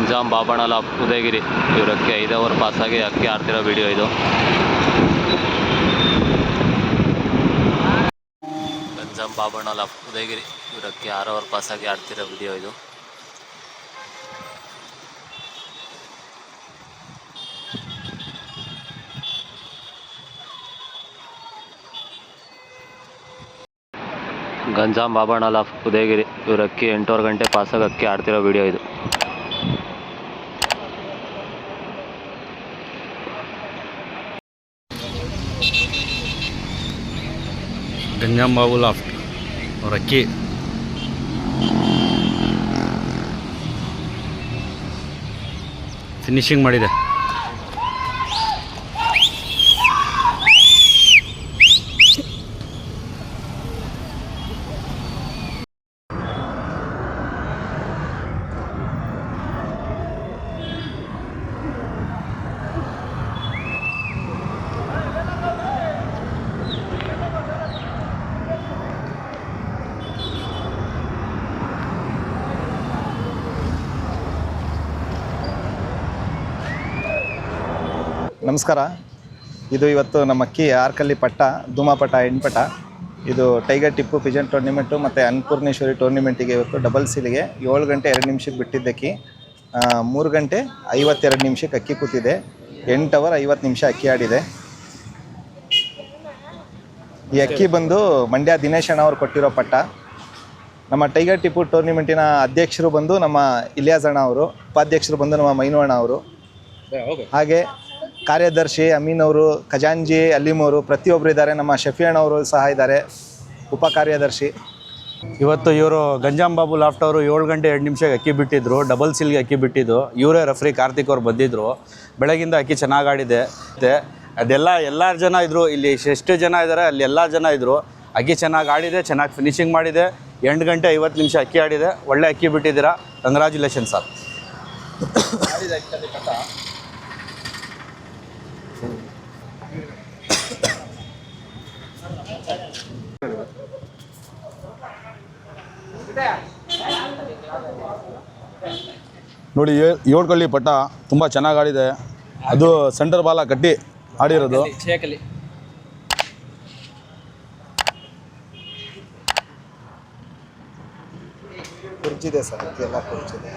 ಗಂಜಾಂ ಬಾಬಣ್ಣಲ ಉದಯಗಿರಿ. ಇವರಕ್ಕೆ ಐದು ಅವರ್ ಪಾಸಾಗಿ ಅಕ್ಕಿ ಆಡ್ತಿರೋ ವಿಡಿಯೋ ಇದು. ಗಂಜಾಮ್ ಬಾಬಣ್ಣಲ ಉದಯಗಿರಿ. ಇವರಕ್ಕೆ ಆರು ಅವರ್ ಪಾಸಾಗಿ ಆಡ್ತಿರೋ ವಿಡಿಯೋ ಇದು. ಗಂಜಾಂ ಬಾಬಣ್ಣಲ ಉದಯಗಿರಿ. ಇವರಕ್ಕೆ ಎಂಟೂವರೆ ಗಂಟೆ ಪಾಸಾಗಿ ಅಕ್ಕಿ ಆಡ್ತಿರೋ ವಿಡಿಯೋ ಇದು. ಗಂಜಾಂ ಬಾಬು ಲಾಫ್ಟ್ ಅವ್ರ ಅಕ್ಕಿ ಫಿನಿಶಿಂಗ್ ಮಾಡಿದೆ. ನಮಸ್ಕಾರ. ಇದು ಇವತ್ತು ನಮ್ಮ ಅಕ್ಕಿ ಆರ್ಕಲ್ಲಿ ಪಟ್ಟ ಧೂಮಾಪಟ ಹೆಣ್ಪಟ ಇದು ಟೈಗರ್ ಟಿಪ್ಪು ಪಿಜನ್ ಟೂರ್ನಿಮೆಂಟು ಮತ್ತು ಅನ್ನಪೂರ್ಣೇಶ್ವರಿ ಟೂರ್ನಿಮೆಂಟಿಗೆ ಇವತ್ತು ಡಬಲ್ ಸೀಲಿಗೆ ಏಳು ಗಂಟೆ ಎರಡು ನಿಮಿಷಕ್ಕೆ ಬಿಟ್ಟಿದ್ದಕ್ಕಿ ಮೂರು ಗಂಟೆ ಐವತ್ತೆರಡು ನಿಮಿಷಕ್ಕೆ ಅಕ್ಕಿ ಕೂತಿದೆ. ಎಂಟು ಅವರ್ ಐವತ್ತು ನಿಮಿಷ ಅಕ್ಕಿ ಆಡಿದೆ. ಈ ಅಕ್ಕಿ ಬಂದು ಮಂಡ್ಯ ದಿನೇಶ್ ಅಣ್ಣ ಅವ್ರು ಕೊಟ್ಟಿರೋ ಪಟ್ಟ. ನಮ್ಮ ಟೈಗರ್ ಟಿಪ್ಪು ಟೂರ್ನಿಮೆಂಟಿನ ಅಧ್ಯಕ್ಷರು ಬಂದು ನಮ್ಮ ಇಲಿಯಾಸ್ ಅಣ್ಣ ಅವರು ಉಪಾಧ್ಯಕ್ಷರು ಬಂದು ನಮ್ಮ ಮೈನು ಅಣ್ಣ ಅವರು. ಹಾಗೆ ಕಾರ್ಯದರ್ಶಿ ಅಮೀನ್ ಅವರು, ಖಜಾಂಜಿ ಅಲೀಮ್ ಅವರು ಪ್ರತಿಯೊಬ್ಬರು ಇದ್ದಾರೆ. ನಮ್ಮ ಶಫಿಯಣ್ಣ ಅವರು ಸಹ ಇದ್ದಾರೆ. ಉಪ ಕಾರ್ಯದರ್ಶಿ. ಇವತ್ತು ಇವರು ಗಂಜಾಂ ಬಾಬು ಲಾಫ್ಟ್ ಅವರು ಏಳು ಗಂಟೆ ಎರಡು ನಿಮಿಷಕ್ಕೆ ಅಕ್ಕಿ ಬಿಟ್ಟಿದ್ರು. ಡಬಲ್ ಸಿಲ್ಗೆ ಅಕ್ಕಿ ಬಿಟ್ಟಿದ್ದು ಇವರೇ ರೆಫ್ರಿ ಕಾರ್ತಿಕ್ ಅವ್ರು ಬಂದಿದ್ದರು ಬೆಳಗಿಂದ ಅಕ್ಕಿ ಚೆನ್ನಾಗಿ ಆಡಿದೆ. ಅದೆಲ್ಲ ಎಲ್ಲರ ಜನ ಇದ್ದರು ಇಲ್ಲಿ ಎಷ್ಟು ಜನ ಇದ್ದಾರೆ ಅಲ್ಲಿ ಎಲ್ಲ ಜನ ಇದ್ದರು ಅಕ್ಕಿ ಚೆನ್ನಾಗಿ ಆಡಿದೆ, ಚೆನ್ನಾಗಿ ಫಿನಿಶಿಂಗ್ ಮಾಡಿದೆ. ಎಂಟು ಗಂಟೆ ಐವತ್ತು ನಿಮಿಷ ಅಕ್ಕಿ ಆಡಿದೆ. ಒಳ್ಳೆ ಅಕ್ಕಿ ಬಿಟ್ಟಿದ್ದೀರಾ. Congratulation sir. ನೋಡಿ ಏಳ್ಕೊಳ್ಳಿ ಏಳು ಕಳ್ಳಿ ಪಟ್ಟ ತುಂಬ ಚೆನ್ನಾಗಿ ಆಡಿದೆ. ಅದು ಸೆಂಟರ್ ಬಾಲ ಕಟ್ಟಿ ಆಡಿರೋದು. ಕುರ್ಚಿದೆ ಸರ್ ಎಲ್ಲ ಕುರ್ಚಿದೆ.